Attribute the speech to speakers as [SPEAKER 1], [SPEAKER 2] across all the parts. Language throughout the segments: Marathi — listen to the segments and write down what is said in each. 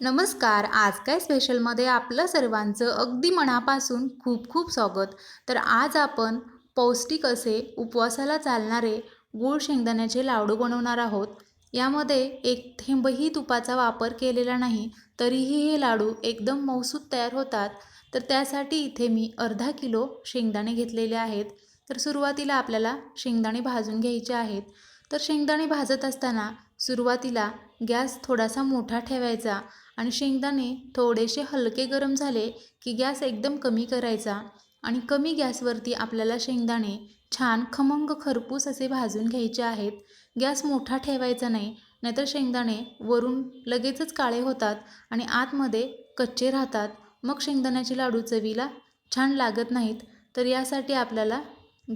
[SPEAKER 1] नमस्कार. आज काय स्पेशलमध्ये आपलं सर्वांचं अगदी मनापासून खूप खूप स्वागत. तर आज आपण पौष्टिक असे उपवासाला चालणारे गूळ शेंगदाण्याचे लाडू बनवणार आहोत. यामध्ये एक थेंबही तुपाचा वापर केलेला नाही तरीही हे लाडू एकदम मौसूद तयार होतात. तर त्यासाठी इथे मी अर्धा किलो शेंगदाणे घेतलेले आहेत. तर सुरुवातीला आपल्याला शेंगदाणे भाजून घ्यायचे आहेत. तर शेंगदाणे भाजत असताना सुरुवातीला गॅस थोडासा मोठा ठेवायचा आणि शेंगदाणे थोडेसे हलके गरम झाले की गॅस एकदम कमी करायचा आणि कमी गॅसवरती आपल्याला शेंगदाणे छान खमंग खरपूस असे भाजून घ्यायचे आहेत. गॅस मोठा ठेवायचा नाही नाहीतर शेंगदाणे वरून लगेचच काळे होतात आणि आतमध्ये कच्चे राहतात. मग शेंगदाण्याचे लाडू चवीला छान लागत नाहीत तर यासाठी आपल्याला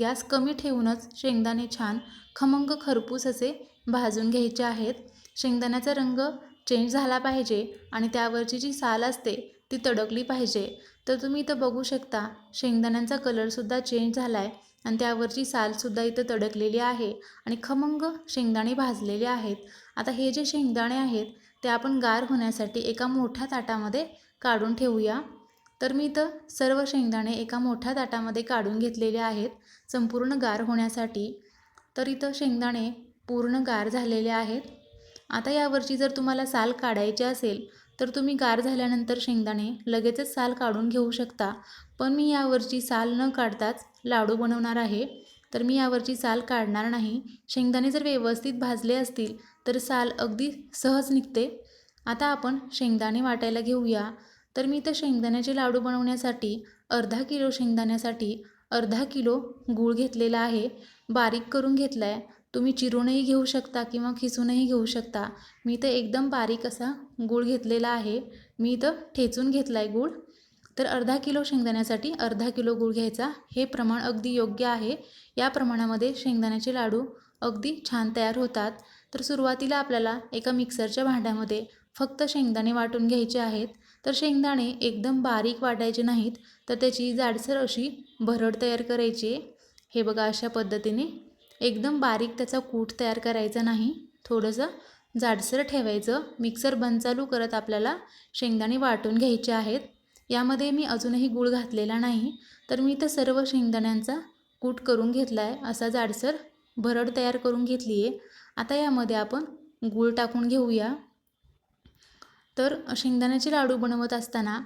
[SPEAKER 1] गॅस कमी ठेवूनच शेंगदाणे छान खमंग खरपूस असे भाजून घ्यायचे आहेत. शेंगदाण्याचा रंग चेंज झाला पाहिजे आणि त्यावरची जी साल असते ती तडकली पाहिजे. तर तुम्ही इथं बघू शकता शेंगदाण्यांचा कलरसुद्धा चेंज झाला आहे आणि त्यावरची सालसुद्धा इथं तडकलेली आहे आणि खमंग शेंगदाणे भाजलेले आहेत. आता हे जे शेंगदाणे आहेत ते आपण गार होण्यासाठी एका मोठ्या ताटामध्ये काढून ठेवूया. तर मी इथं सर्व शेंगदाणे एका मोठ्या ताटामध्ये काढून घेतलेले आहेत संपूर्ण गार होण्यासाठी. तर इथं शेंगदाणे पूर्ण गार झालेले आहेत. आता यावरची जर तुम्हाला साल काढायची असेल तर तुम्ही गार झाल्यानंतर शेंगदाणे लगेचच साल काढून घेऊ शकता. पण मी यावरची साल न काढताच लाडू बनवणार आहे. तर मी यावरची साल काढणार नाही. शेंगदाणे जर व्यवस्थित भाजले असतील तर साल अगदी सहज निघते. आता आपण शेंगदाणे वाटायला घेऊया. तर मी तर शेंगदाण्याचे लाडू बनवण्यासाठी अर्धा किलो शेंगदाण्यासाठी अर्धा किलो गूळ घेतलेला आहे. बारीक करून घेतला आहे तुम्ही चिरूनही घेऊ शकता किंवा खिसूनही घेऊ शकता. मी तर एकदम बारीक असा गूळ घेतलेला आहे. मी इथं ठेचून घेतला आहे गूळ. तर अर्धा किलो शेंगदाण्यासाठी अर्धा किलो गूळ घ्यायचा. हे प्रमाण अगदी योग्य आहे. या प्रमाणामध्ये शेंगदाण्याचे लाडू अगदी छान तयार होतात. तर सुरुवातीला आपल्याला एका मिक्सरच्या भांड्यामध्ये फक्त शेंगदाणे वाटून घ्यायचे आहेत. तर शेंगदाणे एकदम बारीक वाटायचे नाहीत. तर त्याची जाडसर अशी भरड तयार करायची हे बघा अशा पद्धतीने एकदम बारीक त्याचा कूट तयार करायचा नाही. थोडंसं जाडसर ठेवायचं. मिक्सर बंद चालू करत आपल्याला शेंगदाणे वाटून घ्यायचे आहेत. यामध्ये मी अजूनही गूळ घातलेला नाही तर मी तर सर्व शेंगदाण्यांचा कूट करून घेतला आहे असा जाडसर भरड तयार करून घेतली आहे आता यामध्ये आपण गूळ टाकून घेऊया. तर शेंगदाण्याचे लाडू बनवत असताना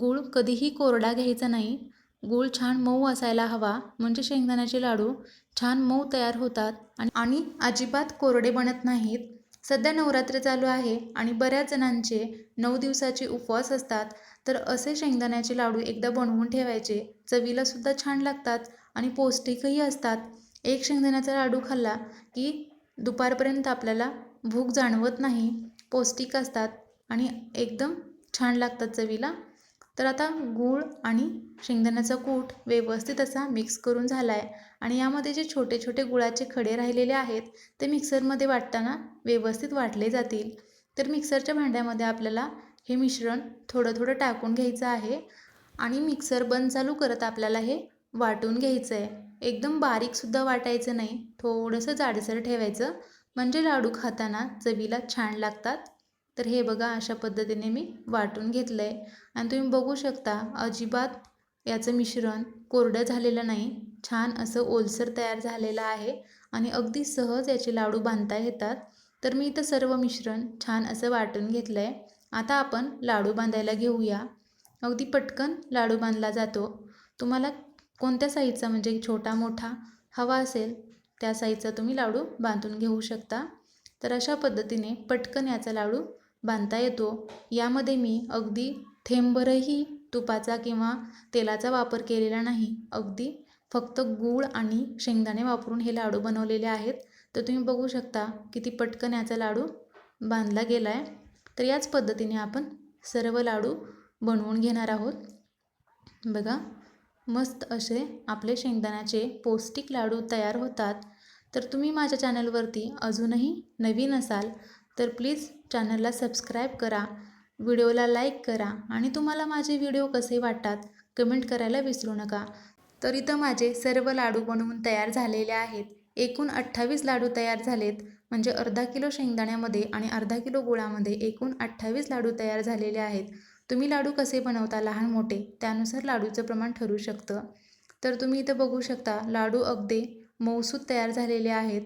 [SPEAKER 1] गूळ कधीही कोरडा घ्यायचा नाही. गूळ छान मऊ असायला हवा. म्हणजे शेंगदाण्याचे लाडू छान मऊ तयार होतात आणि आणि अजिबात कोरडे बनत नाहीत. सध्या नवरात्र चालू आहे आणि बऱ्याच जणांचे नऊ दिवसाचे उपवास असतात. तर असे शेंगदाण्याचे लाडू एकदा बनवून ठेवायचे. चवीलासुद्धा छान लागतात आणि पौष्टिकही असतात. एक शेंगदाण्याचा लाडू खाल्ला की दुपारपर्यंत आपल्याला भूक जाणवत नाही. पौष्टिक असतात आणि एकदम छान लागतात चवीला. तर आता गूळ आणि शेंगदाण्याचा कूट व्यवस्थित असा मिक्स करून झाला आहे आणि यामध्ये जे छोटे छोटे गुळाचे खडे राहिलेले आहेत ते मिक्सरमध्ये वाटताना व्यवस्थित वाटले जातील. तर मिक्सरच्या भांड्यामध्ये आपल्याला हे मिश्रण थोडं थोडं टाकून घ्यायचं आहे. आणि मिक्सर बंद चालू करत आपल्याला हे वाटून घ्यायचं आहे एकदम बारीकसुद्धा वाटायचं नाही थोडंसं जाडसर ठेवायचं. म्हणजे लाडू खाताना चवीला छान लागतात तर हे बघा अशा पद्धतीने मी वाटून घेतलं आहे आणि तुम्ही बघू शकता अजिबात याचं मिश्रण कोरडं झालेलं नाही. छान असं ओलसर तयार झालेलं आहे आणि अगदी सहज याचे लाडू बांधता येतात. तर मी इथं सर्व मिश्रण छान असं वाटून घेतलं आहे आता आपण लाडू बांधायला घेऊया. अगदी पटकन लाडू बांधला जातो. तुम्हाला कोणत्या साईजचा म्हणजे छोटा मोठा हवा असेल त्या साईजचा तुम्ही लाडू बांधून घेऊ शकता. तर अशा पद्धतीने पटकन याचा लाडू बांधता येतो. यामध्ये मी अगदी थेंबरही तुपाचा किंवा तेलाचा वापर केलेला नाही. अगदी फक्त गूळ आणि शेंगदाणे वापरून हे लाडू बनवलेले आहेत. तर तुम्ही बघू शकता किती पटकन याचा लाडू बांधला गेला आहे तर याच पद्धतीने आपण सर्व लाडू बनवून घेणार आहोत. बघा मस्त असे आपले शेंगदाण्याचे पौष्टिक लाडू तयार होतात. तर तुम्ही माझ्या चॅनलवरती अजूनही नवीन असाल तर प्लीज चॅनलला सबस्क्राईब करा व्हिडिओला लाईक करा आणि तुम्हाला माझे व्हिडिओ कसे वाटतात कमेंट करायला विसरू नका. तर इथं माझे सर्व लाडू बनवून तयार झालेले आहेत. एकूण अठ्ठावीस लाडू तयार झालेत म्हणजे अर्धा किलो शेंगदाण्यामध्ये आणि अर्धा किलो गुळामध्ये एकूण अठ्ठावीस लाडू तयार झालेले आहेत. तुम्ही लाडू कसे बनवता लहान मोठे त्यानुसार लाडूचं प्रमाण ठरू शकतं. तर तुम्ही इथं बघू शकता लाडू अगदी मऊसूत तयार झालेले आहेत.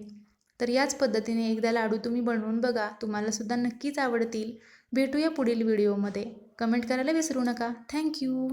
[SPEAKER 1] तर याच पद्धतीने एकदा लाडू तुम्ही बनवून बघा. तुम्हालासुद्धा नक्कीच आवडतील. भेटूया पुढील व्हिडिओमध्ये. कमेंट करायला विसरू नका. थँक्यू